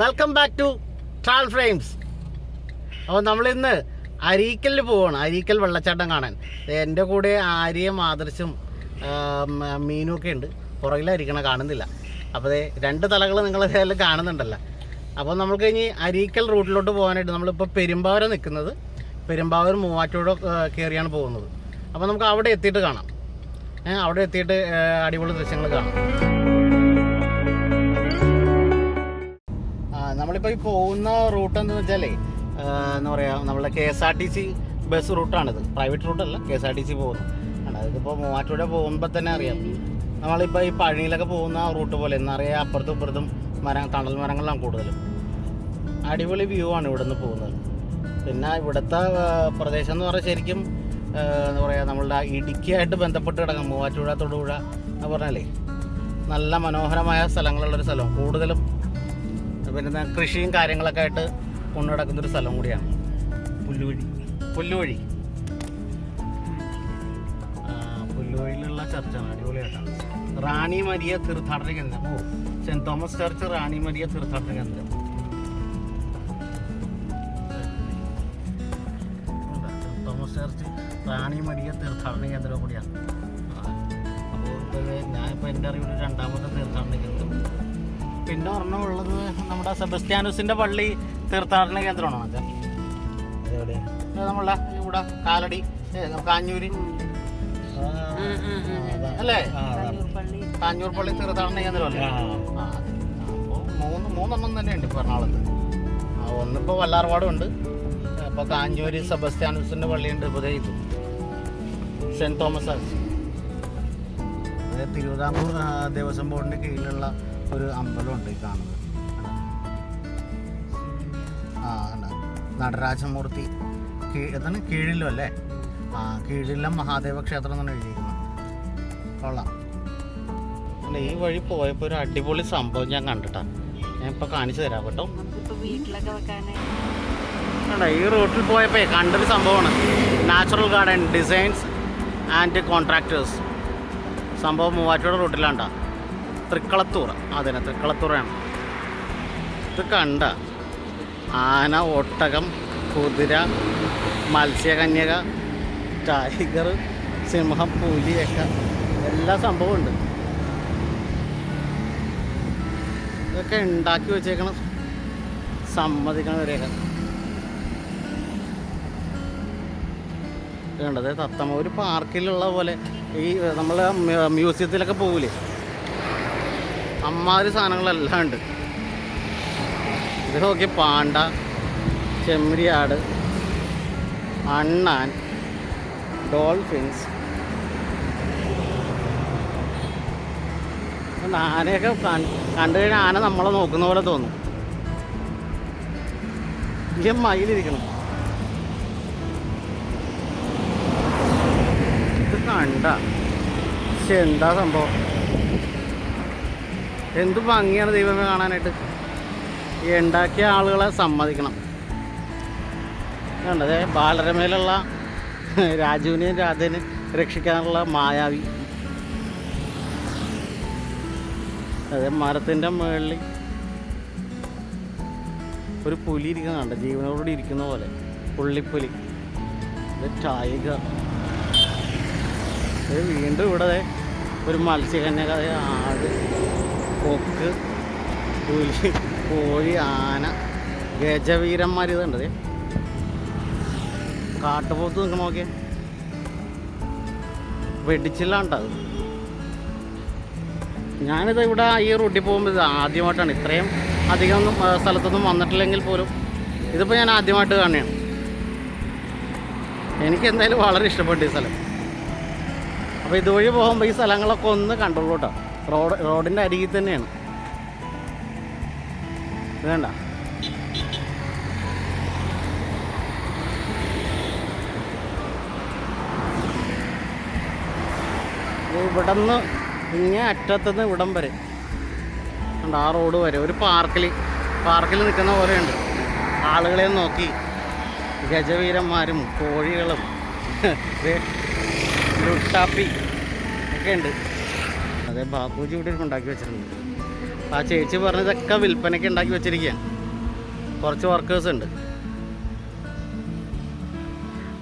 Welcome back to trawl frames അപ്പോൾ നമ്മളിന്ന് അരീക്കലിൽ പോവാണ്. അരീക്കൽ വെള്ളച്ചാട്ടം കാണാൻ. എന്റെ കൂടെ ആര്യയും ആദർശും മീനുമൊക്കെ ഉണ്ട്. പുറകിലായിരിക്കണം കാണുന്നില്ല. അപ്പോൾ രണ്ട് തലകൾ നിങ്ങൾ ഇതിൽ കാണുന്നുണ്ടല്ലോ. അപ്പോൾ നമുക്ക് ഇനി അരീക്കൽ റൂട്ടിലോട്ട് പോകാനായിട്ട് നമ്മളിപ്പോൾ പെരുമ്പാവൂർ നിൽക്കുന്നത് പെരുമ്പാവൂർ മൂവാറ്റൂട് കയറിയാണ് പോകുന്നത്. അപ്പോൾ നമുക്ക് അവിടെ എത്തിയിട്ട് കാണാം. അവിടെ എത്തിയിട്ട് അടിപൊളി ദൃശ്യങ്ങൾ കാണാം. നമ്മളിപ്പോൾ ഈ പോകുന്ന റൂട്ട് എന്താണെന്ന് വെച്ചാലേ എന്താ പറയുക നമ്മളെ K S R T C bus റൂട്ടാണിത് private റൂട്ടല്ല K S R T C പോകുന്നു ആണ് ഇതിപ്പോൾ മൂവാറ്റൂടെ പോകുമ്പോൾ തന്നെ അറിയാം. നമ്മളിപ്പോൾ ഈ പഴനിയിലൊക്കെ പോകുന്ന റൂട്ട് പോലെ എന്നറിയാം അപ്പുറത്തും ഇപ്പുറത്തും മര തണൽ മരങ്ങളാണ് കൂടുതലും. അടിപൊളി വ്യൂ ആണ് ഇവിടെ നിന്ന് പോകുന്നത്. പിന്നെ ഇവിടുത്തെ പ്രദേശം എന്ന് പറഞ്ഞാൽ ശരിക്കും എന്താ പറയുക നമ്മളുടെ ഇടുക്കിയായിട്ട് ബന്ധപ്പെട്ട് കിടക്കാം മൂവാറ്റുപുഴ തൊടുപുഴ എന്ന് പറഞ്ഞാലേ നല്ല മനോഹരമായ സ്ഥലങ്ങളുള്ളൊരു സ്ഥലം കൂടുതലും പിന്നെ കൃഷിയും കാര്യങ്ങളൊക്കെ ആയിട്ട് കൊണ്ടു നടക്കുന്ന ഒരു സ്ഥലം കൂടിയാണ്. പുല്ലുവഴി. പുല്ലുവഴി. പുല്ലുവഴിയിലുള്ള ചർച്ചാണ് അടിപൊളിയായിട്ടാണ് റാണി മരിയ തീർത്ഥാടന കേന്ദ്രം. ഓ. Saint Thomas church Rani Maria തീർത്ഥാടന കേന്ദ്രം. തോമസ് ചർച്ച് റാണി മരിയ തീർത്ഥാടന കേന്ദ്രം കൂടിയാണ്. അപ്പോൾ ഞാനിപ്പോൾ എന്റെ അറിവിൽ രണ്ടാമത്തെ തീർത്ഥാടന കേന്ദ്രം. പിന്നെ ഒരെണ്ണം ഉള്ളത് നമ്മുടെ സെബസ്റ്റ്യാനോസിന്റെ പള്ളി തീർത്ഥാടന കേന്ദ്രമാണോ എവിടെ നമ്മളെ ഇവിടെ കാലടി കാഞ്ഞൂരി. അല്ലേ? കാഞ്ഞൂർ പള്ളി തീർത്ഥാടന കേന്ദ്രമല്ലേ? അപ്പോൾ മൂന്ന് മൂന്നെണ്ണം തന്നെ ഉണ്ട് ഇപ്പോൾ എറണാകുളത്ത്. ആ, ഒന്നിപ്പോൾ വല്ലാർപാടും ഉണ്ട് അപ്പോൾ കാഞ്ഞൂര് സെബസ്ത്യാനൂസിന്റെ പള്ളിയുണ്ട് ഇപ്പോൾ ഇത്. Saint Thomas arch. Thiruvithamkoor Devaswom ബോർഡിന്റെ കീഴിലുള്ള ഒരു അമ്പലമുണ്ട് ഈ കാണുന്നത്. ആ ഉണ്ട് നടരാജമൂർത്തി എന്താണ്? കീഴിലും അല്ലേ? ആ കീഴിലം മഹാദേവ ക്ഷേത്രം എന്നാണ് എഴുതിയിരിക്കുന്നത്. കൊള്ളാം. ഈ വഴി പോയപ്പോൾ ഒരു അടിപൊളി സംഭവം ഞാൻ കണ്ടിട്ടാ. ഞാൻ ഇപ്പോൾ കാണിച്ചു തരാം കേട്ടോ. കണ്ടോ ഈ റൂട്ടിൽ പോയപ്പോൾ കണ്ടൊരു സംഭവമാണ്. Natural garden designs and contractors സംഭവം മൂവാറ്റോട് റൂട്ടിലാണ്ടാ. തൃക്കളത്തൂർ. അതിനെ തൃക്കളത്തൂറാണ് ഇത് കണ്ട. ആന ഒട്ടകം കുതിര മത്സ്യകന്യക ടൈഗർ സിംഹം പുലിയൊക്കെ. എല്ലാ സംഭവം ഉണ്ട്. ഇതൊക്കെ ഉണ്ടാക്കി വെച്ചേക്കണം. സമ്മതിക്കണം ഇവരെയൊക്കെ. കണ്ടത്? തത്തമ്മ ഒരു പാർക്കിലുള്ള പോലെ. ഈ നമ്മൾ മ്യൂസിയത്തിലൊക്കെ പോകൂലേ അമ്മാതിരി സാധനങ്ങളെല്ലാം ഉണ്ട്. ഇത് നോക്കി പാണ്ട ചെമ്മരിയാട് അണ്ണാൻ ഡോൾഫിൻസ്. ആനയൊക്കെ കണ്ടു കഴിഞ്ഞാൽ ആന നമ്മളെ നോക്കുന്ന പോലെ തോന്നും. ഈ മയിലിരിക്കണം. ഇത് കണ്ട. പക്ഷെ എന്താ സംഭവം? എന്ത് ഭംഗിയാണ് ദൈവമേ കാണാനായിട്ട്? ഈ ഉണ്ടാക്കിയ ആളുകളെ സമ്മതിക്കണം. കണ്ടതേ ബാലരമയിലുള്ള രാജുവിനെയും രാധേനെയും രക്ഷിക്കാനുള്ള മായാവി. അതെ മരത്തിന്റെ മുകളിൽ ഒരു പുലി ഇരിക്കുന്നുണ്ട് ജീവനോടുകൂടി ഇരിക്കുന്ന പോലെ. പുള്ളിപ്പുലി. ടൈഗർ വീണ്ടും ഇവിടെ ഒരു മത്സ്യകന്യകഥ ആട്. കൊക്ക് പുലി കോഴി ആന ഗജവീരന്മാർ ഇത് ദേ? കാട്ടുപോത്ത് നിങ്ങൾ നോക്കിയേ. വെടിച്ചില്ലാണ്ടത് ഞാനിത് ഇവിടെ ഈ റൂട്ടിൽ പോകുമ്പോൾ ഇത് ആദ്യമായിട്ടാണ്. ഇത്രയും അധികം സ്ഥലത്തൊന്നും വന്നിട്ടില്ലെങ്കിൽ പോലും ഇതിപ്പോൾ ഞാൻ ആദ്യമായിട്ട് കാണുകയാണ്. എനിക്ക് എന്തായാലും വളരെ ഇഷ്ടപ്പെട്ടു ഈ സ്ഥലം. അപ്പോൾ ഇതുവഴി പോകുമ്പോൾ ഈ സ്ഥലങ്ങളൊക്കെ ഒന്ന് കണ്ടുള്ളൂ കേട്ടോ റോഡ് റോഡിന്റെ അരികിൽ തന്നെയാണ്. വേണ്ട ഇവിടെ നിന്ന് ഇങ്ങേ അറ്റത്തുനിന്ന് ഇവിടം വരെ. ഉണ്ട് ആ റോഡ് വരെ. ഒരു പാർക്കിൽ പാർക്കിൽ നിൽക്കുന്ന പോലെയുണ്ട്. ആളുകളെ നോക്കി. ഗജവീരന്മാരും കോഴികളും ഒക്കെ ഉണ്ട്. അതെ ബാപ്പുജി ഇവിടെ ഉണ്ടാക്കി വെച്ചിട്ടുണ്ട്. ആ ചേച്ചി പറഞ്ഞതൊക്കെ വിൽപ്പനയ്ക്ക് ഉണ്ടാക്കി വെച്ചിരിക്കുകയാണ്. കുറച്ച് വർക്കേഴ്സ് ഉണ്ട്.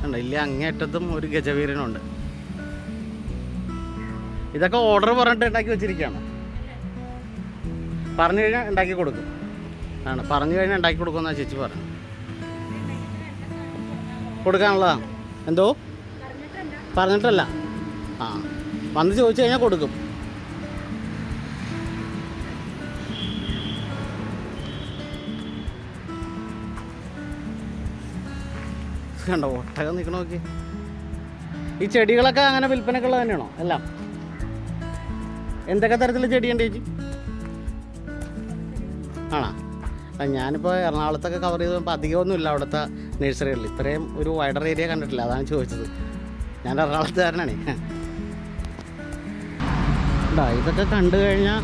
ഉണ്ട് ഇല്ല അങ്ങേറ്റത്തും ഒരു ഗജവീരനുണ്ട്. ഇതൊക്കെ ഓർഡർ പറഞ്ഞിട്ട് ഉണ്ടാക്കി വെച്ചിരിക്കുകയാണ്. പറഞ്ഞു കഴിഞ്ഞാൽ ഉണ്ടാക്കി കൊടുക്കും. ആണ് പറഞ്ഞു കഴിഞ്ഞാൽ ഉണ്ടാക്കി കൊടുക്കുമെന്നാണ് ചേച്ചി പറഞ്ഞു കൊടുക്കാനുള്ളതാണ് എന്തോ? പറഞ്ഞിട്ടല്ല. ആ വന്ന് ചോദിച്ചു കഴിഞ്ഞാൽ കൊടുക്കും. കണ്ടോ? ഒട്ടകം നിൽക്കണ നോക്കി. ഈ ചെടികളൊക്കെ അങ്ങനെ വിൽപ്പനക്കുള്ളത് തന്നെയാണോ? എല്ലാം? എന്തൊക്കെ തരത്തിലുള്ള ചെടിയുണ്ട് ചേച്ചി? ആണോ? ഞാനിപ്പോൾ എറണാകുളത്തൊക്കെ കവർ ചെയ്ത് ചെയ്തപ്പോൾ അധികമൊന്നുമില്ല അവിടുത്തെ നഴ്സറികളിൽ ഇത്രയും ഒരു വൈഡർ ഏരിയ കണ്ടിട്ടില്ല. അതാണ് ചോദിച്ചത്. ഞാൻ എറണാകുളത്തുകാരനാണേ. ഉണ്ടാ ഇതൊക്കെ കണ്ടു കഴിഞ്ഞാൽ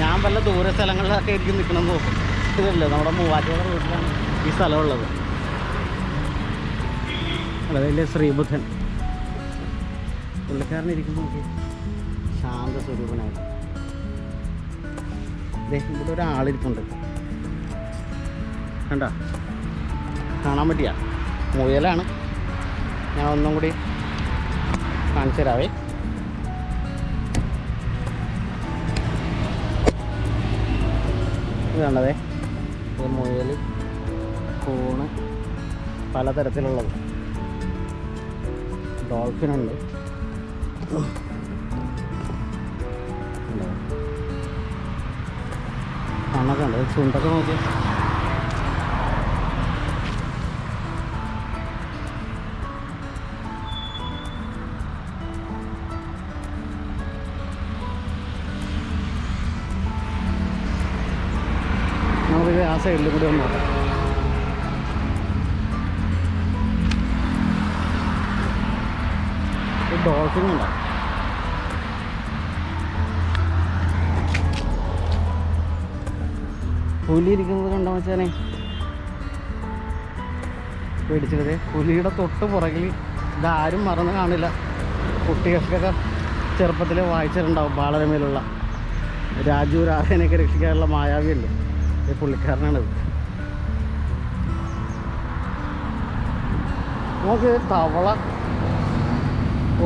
ഞാൻ പല ദൂര സ്ഥലങ്ങളിലൊക്കെ ആയിരിക്കും നിൽക്കണമെന്ന് നോക്കും ഇതല്ലേ നമ്മുടെ മൂവാറ്റുപുഴ റൂട്ടിലാണ് ഈ സ്ഥലമുള്ളത് അല്ല വലിയ ശ്രീബുദ്ധൻ. പുള്ളിക്കാരൻ നോക്കി ശാന്ത സ്വരൂപനായിട്ട് ദേ ഇവിടെ ഒരാളിരിപ്പുണ്ട്. കണ്ട? കാണാൻ പറ്റിയ? മുയലാണ്. ഞാൻ ഒന്നും കൂടി കാണിച്ചു തരാവേ. ഇത് കണ്ടതേ. ഇത് മുയൽ കൂണ് പലതരത്തിലുള്ളത്. ഡോൾഫിനുണ്ട്. കണ്ണൊക്കെ ഉണ്ട്. ചുണ്ടൊക്കെ നോക്കി. നമുക്ക് ആ സൈഡിൽ കൂടി ഒന്ന് നോക്കാം. ഡോൾഫിൻ ഉണ്ടാവും പുലി ഇരിക്കുന്നത് കണ്ടോ വെച്ചാനെ പേടിച്ചത് പുലിയുടെ തൊട്ട് പുറകിൽ ഇതാരും മറന്നു കാണില്ല. കുട്ടികൾക്കൊക്കെ ചെറുപ്പത്തിൽ വായിച്ചിട്ടുണ്ടാവും ബാലരമയിലുള്ള രാജു രാഘവനെയൊക്കെ രക്ഷിക്കാനുള്ള മായാവിയല്ലേ? ഈ പുള്ളിക്കാരനാണിത്. നമുക്ക് തവള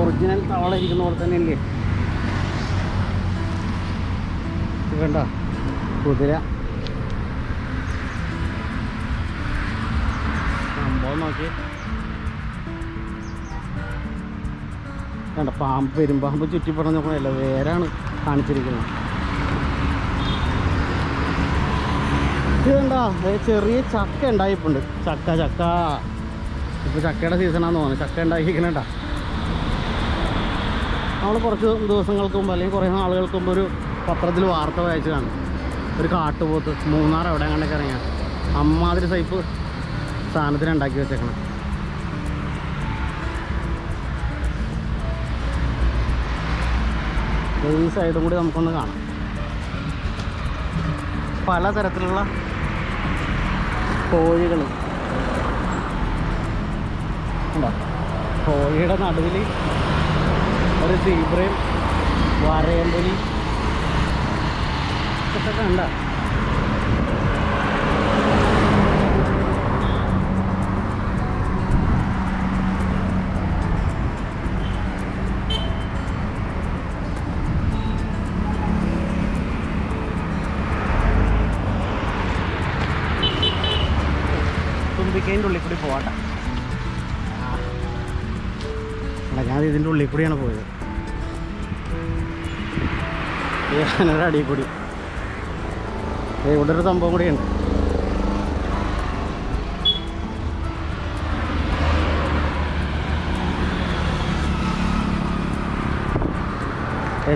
ഒറിജിനൽ തവള ഇരിക്കുന്ന പോലെ തന്നെ ഇല്ലേ ഇത് വേണ്ട കുതിര. സംഭവം നോക്കി. വേണ്ട പാമ്പ് പെരുമ്പാമ്പ് ചുറ്റിപ്പടം നോക്കണമല്ല വേരാണ് കാണിച്ചിരിക്കുന്നത്. ചെറിയ ചക്ക ഉണ്ടായിപ്പുണ്ട് ചക്ക ചക്ക. ഇപ്പൊ ചക്കയുടെ സീസണാന്ന് തോന്നുന്നു. ചക്ക ഉണ്ടാക്കിയിരിക്കണേട്ടാ നമ്മൾ കുറച്ച് ദിവസങ്ങൾക്ക് മുമ്പ് അല്ലെങ്കിൽ കുറേ നാളുകൾക്ക് മുമ്പ് ഒരു പത്രത്തിൽ വാർത്ത വായിച്ചതാണ്. ഒരു കാട്ടുപോത്ത് മൂന്നാർ എവിടെ കണ്ടൊക്കെ ഇറങ്ങിയാൽ അമ്മാതിരി സൈപ്പ് സാധനത്തിന് ഉണ്ടാക്കി വെച്ചേക്കണം. ഈ സൈഡും കൂടി നമുക്കൊന്ന് കാണാം. പലതരത്തിലുള്ള കോഴികൾ കോഴിയുടെ നടുവിൽ ഒരു സീബ്രയും വരയമ്പലി ഇതൊക്കെ കണ്ട? ആനയുടെ അടിയിൽ കൂടി ഇവിടെ ഒരു സംഭവം കൂടിയുണ്ട്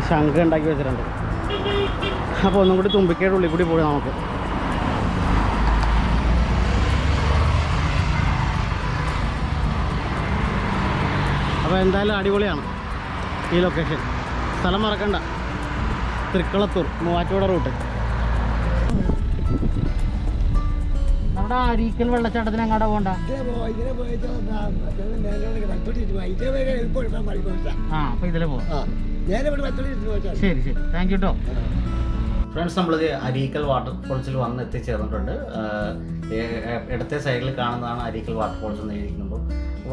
ശംഖ് ഉണ്ടാക്കി വെച്ചിട്ടുണ്ട്. അപ്പോൾ ഒന്നും കൂടി തുമ്പിക്കയുടെ ഉള്ളിൽ കൂടി പോയി നമുക്ക്. അപ്പോൾ എന്തായാലും അടിപൊളിയാണ് ഈ ലൊക്കേഷൻ സ്ഥലം മറക്കണ്ട. തൃക്കളത്തൂർ മൂവാറ്റുപുഴ റൂട്ട്. നമ്മുടെ അരീക്കൽ വെള്ളച്ചാട്ടത്തിന് അങ്ങോട്ട് പോകണ്ട ആ അപ്പൊ ഇതിലെ പോകാം ശരി ശരി. താങ്ക് യു കേട്ടോ ഫ്രണ്ട്സ് നമ്മൾ അരീക്കൽ വാട്ടർഫോൾസിൽ വന്ന് എത്തിച്ചേർന്നിട്ടുണ്ട്. ഇടത്തെ സൈഡിൽ കാണുന്നതാണ് അരീക്കൽ വാട്ടർഫോൾസ് എന്ന് എഴുതിയിരിക്കുമ്പോൾ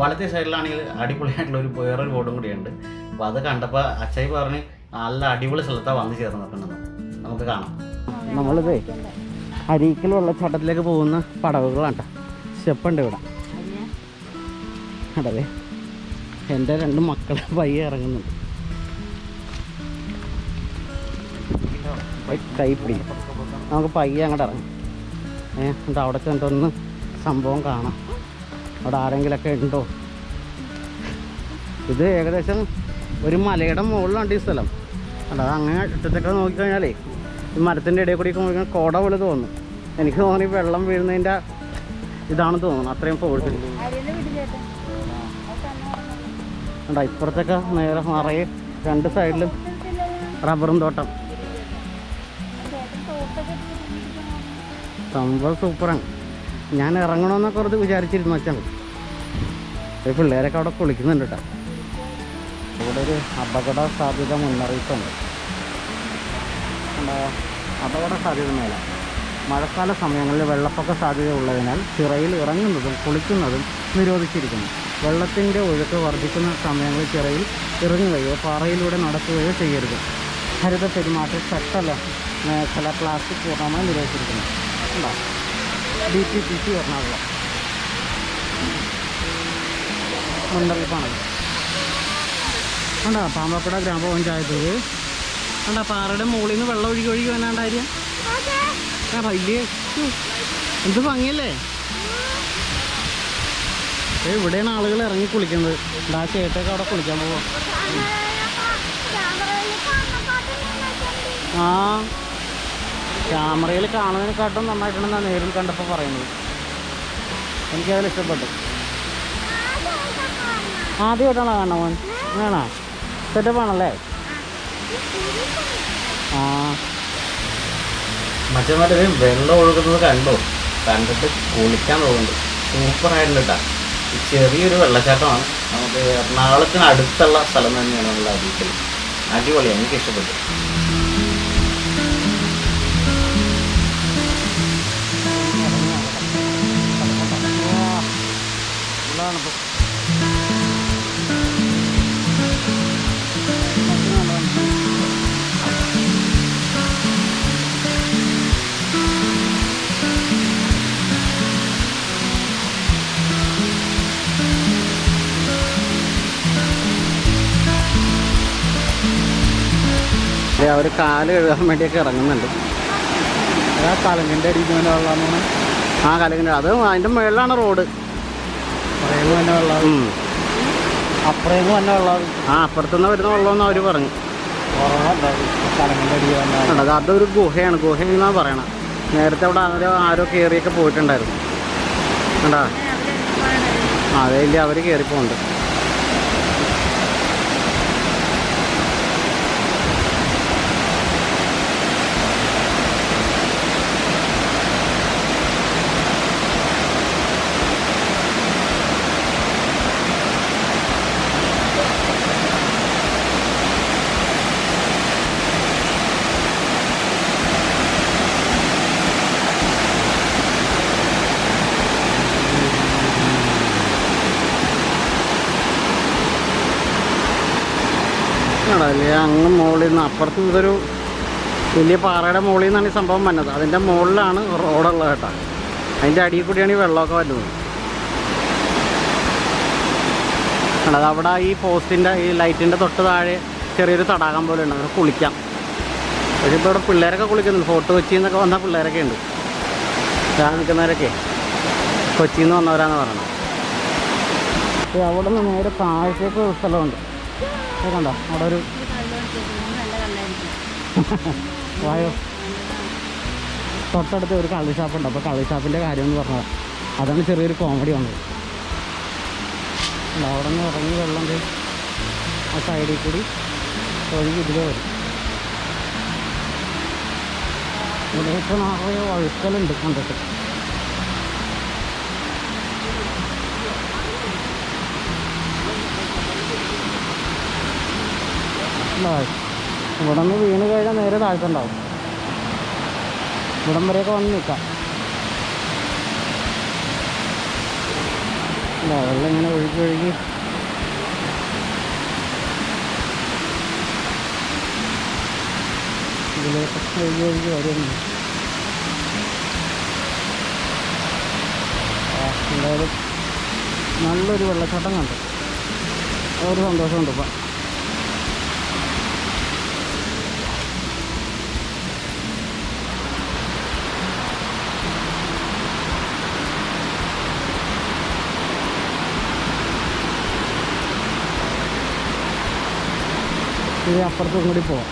വലത്തെ സൈഡിലാണെങ്കിൽ അടിപൊളിയായിട്ടുള്ള ഒരു വേറൊരു ബോർഡും കൂടിയുണ്ട്. അപ്പോൾ അത് കണ്ടപ്പോൾ അച്ചായി പറഞ്ഞ് നല്ല അടിപൊളി സ്ഥലത്താണ് ചേർന്ന് നിൽക്കുന്നത് നമുക്ക് കാണാം. നമ്മളിതേ അരീക്കൽ വെള്ളച്ചാട്ടത്തിലേക്ക് പോകുന്ന പടവുകളാണ് കേട്ടോ. സ്റ്റെപ്പുണ്ട് ഇവിടെ. അതെ. എന്റെ രണ്ട് മക്കളെ പയ്യെ ഇറങ്ങുന്നുണ്ട്. കൈപ്പിടി കൈ പിടി നമുക്ക് പയ്യെ അങ്ങോട്ട് ഇറങ്ങാം. ഏ എന്നിട്ട് അവിടെ ചെന്നിട്ടൊന്ന് സംഭവം കാണാം. അവിടെ ആരെങ്കിലൊക്കെ ഉണ്ടോ? ഇത് ഏകദേശം ഒരു മലയുടെ മുകളിലാണ് ഈ സ്ഥലം. അല്ല അങ്ങനെ ഇട്ടത്തൊക്കെ നോക്കിക്കഴിഞ്ഞാലേ ഈ മരത്തിന്റെ ഇടയിൽ കൂടി നോക്കിയാൽ കോട പോലെ തോന്നും. എനിക്ക് തോന്നി വെള്ളം വീഴുന്നതിന്റെ ഇതാണ് തോന്നുന്നു. അത്രയും പോയിട്ട് കണ്ടോ ഇപ്പുറത്തൊക്കെ നേരെ നിറയെ രണ്ട് സൈഡിലും റബ്ബറും തോട്ടം. സംഭവം സൂപ്പറാണ്. ഞാൻ ഇറങ്ങണമെന്നൊക്കെ കുറച്ച് വിചാരിച്ചിരുന്നു അച്ഛൻ. പിള്ളേരൊക്കെ അവിടെ കുളിക്കുന്നുണ്ട് കേട്ടോ. ഇവിടെ ഒരു അപകട സാധ്യത മുന്നറിയിപ്പുണ്ട്? അപകട സാധ്യത മേല. മഴക്കാല സമയങ്ങളിൽ വെള്ളപ്പൊക്ക സാധ്യത ഉള്ളതിനാൽ ചിറയിൽ ഇറങ്ങുന്നതും കുളിക്കുന്നതും നിരോധിച്ചിരിക്കുന്നു. വെള്ളത്തിന്റെ ഒഴുക്ക് വർദ്ധിക്കുന്ന സമയങ്ങളിൽ ചിറയിൽ ഇറങ്ങുകയോ പാറയിലൂടെ നടക്കുകയോ ചെയ്യരുത്. ഹരിത പെരുമാറ്റ ചട്ടല മേഖല പ്ലാസ്റ്റിക് പൂർണമായി നിരോധിച്ചിരിക്കുന്നു. ഉണ്ടോ D T P C Ernakulam. മുന്നറിയിപ്പാണത്. കണ്ടോ? പാമ്പക്കട ഗ്രാമപഞ്ചായത്തിൽ കണ്ടോ? പാറയുടെ മുകളിൽ നിന്ന് വെള്ളം ഒഴുകി ഒഴുകി വന്നാണ്ടാര്യ ആ വലിയ എന്ത് ഭംഗിയല്ലേ? ഇവിടെയാണ് ആളുകൾ ഇറങ്ങി കുളിക്കുന്നത്. ആ ചേട്ടൊക്കെ അവിടെ കുളിക്കാൻ പോവാം. ആ. ക്യാമറയിൽ കാണുന്നതിനെക്കാട്ടും നന്നായിട്ടുണ്ടെന്നാണ് നേരിൽ കണ്ടപ്പോൾ പറയുന്നത്. എനിക്കതിൽ ഇഷ്ടപ്പെട്ടു. ആദ്യമായിട്ടാണോ കാണണം മോൻ വേണോ? സെറ്റപ്പാണല്ലേ ആ. മറ്റേ വെള്ളം ഒഴുകുന്നത് കണ്ടോ? കണ്ടിട്ട് കുളിക്കാൻ ആയിട്ടുണ്ട് കേട്ടോ ചെറിയൊരു വെള്ളച്ചാട്ടമാണ്. നമുക്ക് എറണാകുളത്തിന് അടുത്തുള്ള സ്ഥലം തന്നെയാണ് നമ്മൾ അരീക്കൽ അടിപൊളിയാണ്. എനിക്ക് ഇഷ്ടപ്പെട്ടു. ഇതാണിപ്പോൾ അവർ കാൽ കഴുകാൻ വേണ്ടിയൊക്കെ ഇറങ്ങുന്നുണ്ട്. ആ കലങ്ങിന്റെ അടിയിൽ നിന്ന് വെള്ളമാണ്. ആ കലങ്കിന്റെ അത് അതിന്റെ മുകളിലാണ് റോഡ്. തന്നെ വെള്ളം. അപ്പുറേന്ന് തന്നെ വെള്ളം ആ അപ്പുറത്തുനിന്ന് വരുന്ന വെള്ളമെന്ന് അവർ പറഞ്ഞു. അത് അതൊരു ഗുഹയാണ്. ഗുഹ ഗുഹയെന്നാണ് പറയണം. നേരത്തെ അവിടെ ആരോ ആരോ കയറിയൊക്കെ പോയിട്ടുണ്ടായിരുന്നു. കണ്ടാ? അതേ ഇല്ല അവർ കയറി അല്ലേ അങ്ങ് മുകളിൽ നിന്ന് അപ്പുറത്ത് ഇതൊരു വലിയ പാറയുടെ മുകളിൽ നിന്നാണ് ഈ സംഭവം വന്നത്. അതിന്റെ മുകളിലാണ് റോഡുള്ളത് കേട്ടോ. അതിന്റെ അടിയിൽ കൂടിയാണ് ഈ വെള്ളമൊക്കെ വരുന്നത്. കണ്ടോ, അവിടെ ഈ പോസ്റ്റിന്റെ ഈ ലൈറ്റിന്റെ തൊട്ട് താഴെ ചെറിയൊരു തടാകം പോലെ ഉണ്ട്. അങ്ങനെ കുളിക്കാം. പക്ഷേ ഇപ്പോൾ ഇവിടെ പിള്ളേരൊക്കെ കുളിക്കുന്നുണ്ട്. ഫോർട്ട് കൊച്ചിയിൽ നിന്നൊക്കെ വന്ന പിള്ളേരൊക്കെ ഉണ്ട്. ഞാൻ നിൽക്കുന്നവരൊക്കെ. കൊച്ചിയിൽ നിന്ന് വന്നവരാന്ന് പറയണം അവിടെ നിന്ന് നേരെ താഴത്തേക്ക് സ്ഥലമുണ്ട്. അത് കണ്ടോ? അവിടെ ഒരു വായോ. തൊട്ടടുത്ത് ഒരു കള്ളി ഷാപ്പുണ്ട് അപ്പോൾ കള്ളി ഷാപ്പിന്റെ കാര്യം എന്ന് പറഞ്ഞത് അതാണ് ചെറിയൊരു കോമഡി വന്നത്. അവിടെ നിന്ന് ഇറങ്ങി വെള്ളം ആ സൈഡിൽ കൂടി ഒഴുകി ഇതിലേ വരും. ഇവിടെ ഇപ്പോൾ നാളെ വഴുക്കലുണ്ട് കണ്ടിട്ട്. ഇവിടെ നിന്ന് വീണ് കഴിഞ്ഞാൽ നേരെ താഴ്ത്തുണ്ടാവും. ഇവിടം വരെയൊക്കെ വന്ന് നിൽക്കാം. വെള്ളം ഇങ്ങനെ ഒഴുകി ഒഴുകി. ഒഴുകി ഒഴുകി വരുന്നു എന്തായാലും നല്ലൊരു വെള്ളച്ചാട്ടം കണ്ടു. ഒരു സന്തോഷമുണ്ട് ഇപ്പം. ഇത് അപ്പുറത്തും കൂടി പോവാം.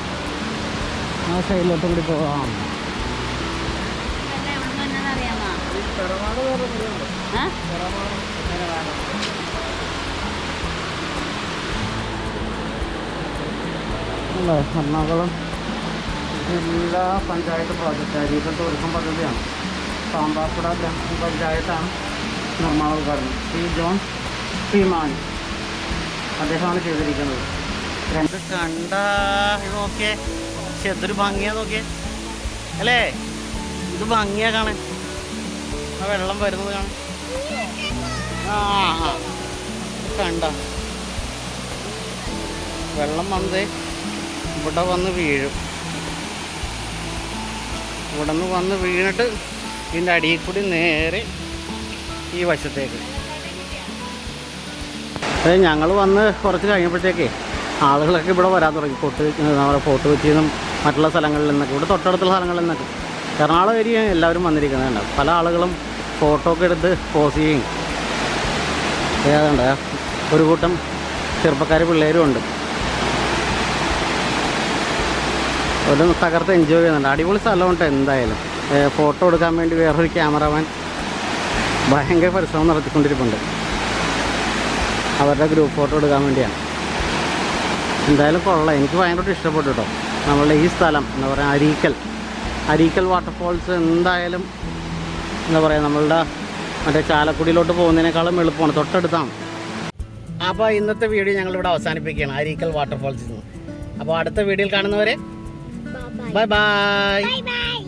ആ സൈഡിലോട്ടും കൂടി പോവാം? അല്ലേ എറണാകുളം ജില്ലാ പഞ്ചായത്ത് പ്രോജക്റ്റ് അരീക്കൽ ടൂറിസം പദ്ധതിയാണ്. പാമ്പാക്കുട ഗ്രാമപഞ്ചായത്താണ് നിർമ്മാണ ഉദ്ഘാടനം ശ്രീ ജോൺ ശ്രീമാൻ. അദ്ദേഹമാണ് ചെയ്തിരിക്കുന്നത്. ഇത് പക്ഷെ എന്തൊരു ഭംഗിയാ നോക്കിയേ. അല്ലേ? ഇത് ഭംഗിയാ കാണേ ആ വെള്ളം വരുന്നത് കാണാൻ. ആ കണ്ട. വെള്ളം വന്നേ ഇവിടെ വന്ന് വീഴും. ഇവിടെ നിന്ന് വന്ന് വീണിട്ട് ഇതിന്റെ അടിയിൽ കൂടി നേരെ ഈ വശത്തേക്ക്. ഞങ്ങൾ വന്ന് കുറച്ച് കഴിഞ്ഞപ്പോഴത്തേക്കേ ആളുകളൊക്കെ ഇവിടെ വരാൻ തുടങ്ങി. ഫോർട്ട് നമ്മുടെ ഫോർട്ട് കൊച്ചിയിൽ നിന്നും മറ്റുള്ള സ്ഥലങ്ങളിൽ നിന്നൊക്കെ. ഇവിടെ തൊട്ടടുത്തുള്ള സ്ഥലങ്ങളിൽ നിന്നൊക്കെ. എറണാകുളം ഏരിയ എല്ലാവരും വന്നിരിക്കുന്നുണ്ട് പല ആളുകളും ഫോട്ടോ ഒക്കെ എടുത്ത് പോസ് ചെയ്യും. ഏതാണ്ട് ഒരു കൂട്ടം ചെറുപ്പക്കാർ പിള്ളേരും ഉണ്ട്. ഒരു തകർത്ത് എൻജോയ് ചെയ്യുന്നുണ്ട്. അടിപൊളി സ്ഥലമുണ്ട് എന്തായാലും. ഫോട്ടോ എടുക്കാൻ വേണ്ടി വേറൊരു ക്യാമറമാൻ ഭയങ്കര പരിശ്രമം നടത്തിക്കൊണ്ടിരിപ്പുണ്ട്. അവരുടെ ഗ്രൂപ്പ് ഫോട്ടോ എടുക്കാൻ വേണ്ടിയാണ്. എന്തായാലും കൊള്ളാം. എനിക്ക് ഭയങ്കരമായിട്ട് ഇഷ്ടപ്പെട്ടു കേട്ടോ നമ്മളുടെ ഈ സ്ഥലം എന്താ പറയുക അരീക്കൽ. അരീക്കൽ വാട്ടർഫോൾസ് എന്തായാലും എന്താ പറയുക നമ്മളുടെ മറ്റേ ചാലക്കുടിയിലോട്ട് പോകുന്നതിനേക്കാളും എളുപ്പമാണ്. തൊട്ടടുത്താണ്. അപ്പോൾ ഇന്നത്തെ വീഡിയോ ഞങ്ങളിവിടെ അവസാനിപ്പിക്കുകയാണ്. അരീക്കൽ വാട്ടർഫോൾസിൽ നിന്ന് അപ്പോൾ അടുത്ത വീഡിയോയിൽ കാണുന്നവരെ ബൈ ബൈ ബൈ ബൈ